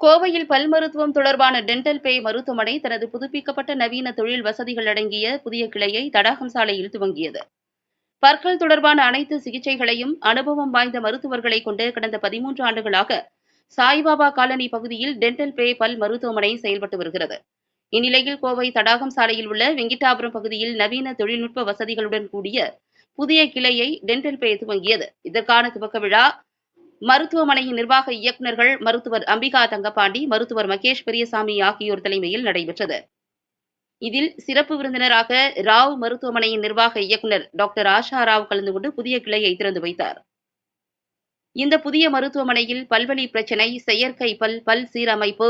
கோவையில் பல் மருத்துவம் தொடர்பான டென்டல் பே மருத்துவமனை தனது புதுப்பிக்கப்பட்ட நவீன தொழில் வசதிகள் அடங்கிய புதிய கிளையை தடாகம் சாலையில் துவங்கியது. பற்கள் தொடர்பான அனைத்து சிகிச்சைகளையும் அனுபவம் வாய்ந்த மருத்துவர்களை கொண்டு கடந்த பதிமூன்று ஆண்டுகளாக சாய்பாபா காலனி பகுதியில் டென்டல் பே பல் மருத்துவமனை செயல்பட்டு வருகிறது. இந்நிலையில் கோவை தடாகம் சாலையில் உள்ள வெங்கிட்டாபுரம் பகுதியில் நவீன தொழில்நுட்ப வசதிகளுடன் கூடிய புதிய கிளையை டென்டல் பே துவங்கியது. இதற்கான துவக்க விழா மருத்துவமனையின் நிர்வாக இயக்குநர்கள் மருத்துவர் அம்பிகா தங்கபாண்டி மருத்துவர் மகேஷ் பெரியசாமி ஆகியோர் தலைமையில் நடைபெற்றது. இதில் சிறப்பு விருந்தினராக ராவ் மருத்துவமனையின் நிர்வாக இயக்குனர் டாக்டர் ஆஷா ராவ் கலந்து கொண்டு புதிய கிளையை திறந்து வைத்தார். இந்த புதிய மருத்துவமனையில் பல்வழி பிரச்சினை செயற்கை பல் பல் சீரமைப்பு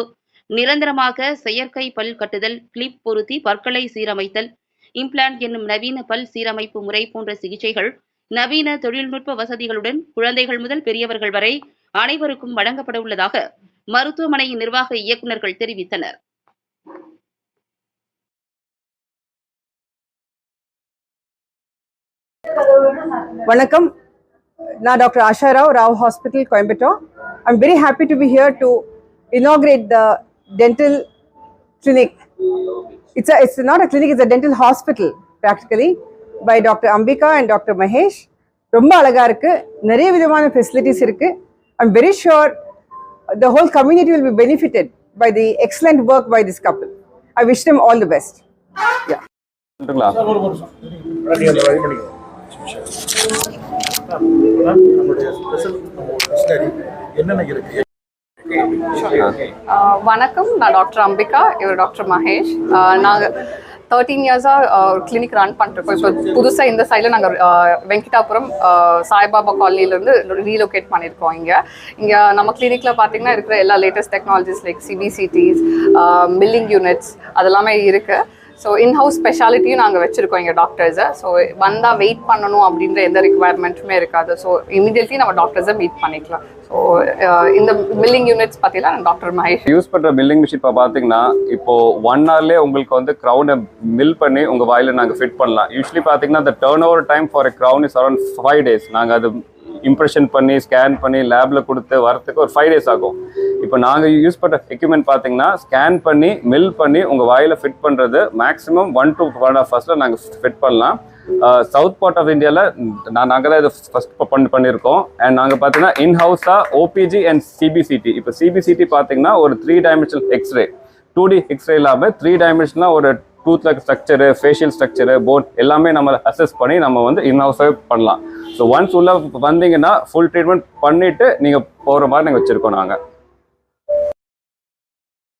நிரந்தரமாக செயற்கை பல் கட்டுதல் கிளிப் பொருத்தி பற்களை சீரமைத்தல் இம்ப்ளான்ட் என்னும் நவீன பல் சீரமைப்பு முறை போன்ற சிகிச்சைகள் நவீன தொழில்நுட்ப வசதிகளுடன் குழந்தைகள் முதல் பெரியவர்கள் வரை அனைவருக்கும் வழங்கப்பட உள்ளதாக மருத்துவமனையின் நிர்வாக இயக்குநர்கள் தெரிவித்தனர். வணக்கம். நான் doctor Asha Rao Rao hospital Coimbatore. I'm very happy to be here to inaugurate the dental clinic. It's, a, it's not a clinic, it's a dental hospital practically. By Dr. Ambika and Dr. Mahesh. ரொம்ப அழகா இருக்கு. நிறைய விதமான facilities இருக்கு. I'm very sure the whole community will be benefited by the excellent work by this couple I wish them all the best yeah என்னென்ன வணக்கம். நான் doctor Ambika இவர் டாக்டர் மகேஷ். நாங்கள் தேர்ட்டீன் இயர்ஸாக கிளினிக் ரன் பண்ணிருக்கோம் இப்போ புதுசாக இந்த சைடில் நாங்கள் வெங்கடாபுரம் சாய்பாபா காலனிலேருந்து ரீலோகேட் பண்ணியிருக்கோம் இங்கே. இங்கே நம்ம கிளினிக்கில் பார்த்தீங்கன்னா இருக்கிற எல்லா latest technologies like CBCTs milling units அதெல்லாமே இருக்குது ஸோ இன்ஹவுஸ் ஸ்பெஷாலிட்டியும் நாங்கள் வச்சுருக்கோம் இங்கே டாக்டர்ஸை ஸோ வந்தால் வெயிட் பண்ணணும் அப்படின்ற எந்த ரிக்குவயர்மெண்ட்டுமே இருக்காது. ஸோ இமீடியட்லி நம்ம டாக்டர்ஸை மீட் பண்ணிக்கலாம். ஸோ இந்த மில்லிங் யூனிட்ஸ் பார்த்தீங்கன்னா டாக்டர் மகேஷ் யூஸ் பண்ணுற பில்லிங் மிஷின் இப்போ பார்த்தீங்கன்னா இப்போ ஒன் ஹவர்லேயே உங்களுக்கு வந்து க்ரௌனை மில் பண்ணி உங்கள் வாயில நாங்கள் ஃபிட் பண்ணலாம். யூஸ்வலி பார்த்தீங்கன்னா அந்த turn over time for crown is around five days நாங்கள் அது இம்ப்ரெஷன் பண்ணி ஸ்கேன் பண்ணி லேபில் கொடுத்து வரத்துக்கு ஒரு ஃபைவ் டேஸ் ஆகும். இப்போ நாங்கள் யூஸ் பண்ணுற எக்யூப்மெண்ட் பார்த்தீங்கன்னா ஸ்கேன் பண்ணி மில் பண்ணி உங்கள் வாயில் ஃபிட் பண்ணுறது maximum one to one of ஃபர்ஸ்ட்டில் நாங்கள் ஃபிட் பண்ணலாம். சவுத் பார்ட் ஆஃப் இந்தியாவில் நான் நாங்கள் தான் இதை ஃபஸ்ட் பண்ணி பண்ணியிருக்கோம் அண்ட் நாங்கள் பார்த்தீங்கன்னா இன்ஹவுஸாக ஓபிஜி அண்ட் சிபிசிடி இப்போ சிபிசிடி பார்த்தீங்கன்னா ஒரு three dimensional X-ray two D X-ray இல்லாமல் த்ரீ டைமென்ஷனாக ஒரு டூத்ல ஸ்ட்ரக்சரு ஃபேஷியல் ஸ்ட்ரக்சரு போன் எல்லாமே நம்ம அசஸ் பண்ணி நம்ம வந்து இன்ஹவுஸாகவே பண்ணலாம். ஸோ ஒன்ஸ் உள்ள வந்தீங்கன்னா ஃபுல் ட்ரீட்மெண்ட் பண்ணிவிட்டு நீங்கள் போகிற மாதிரி நாங்கள் வச்சுருக்கோம் நாங்கள்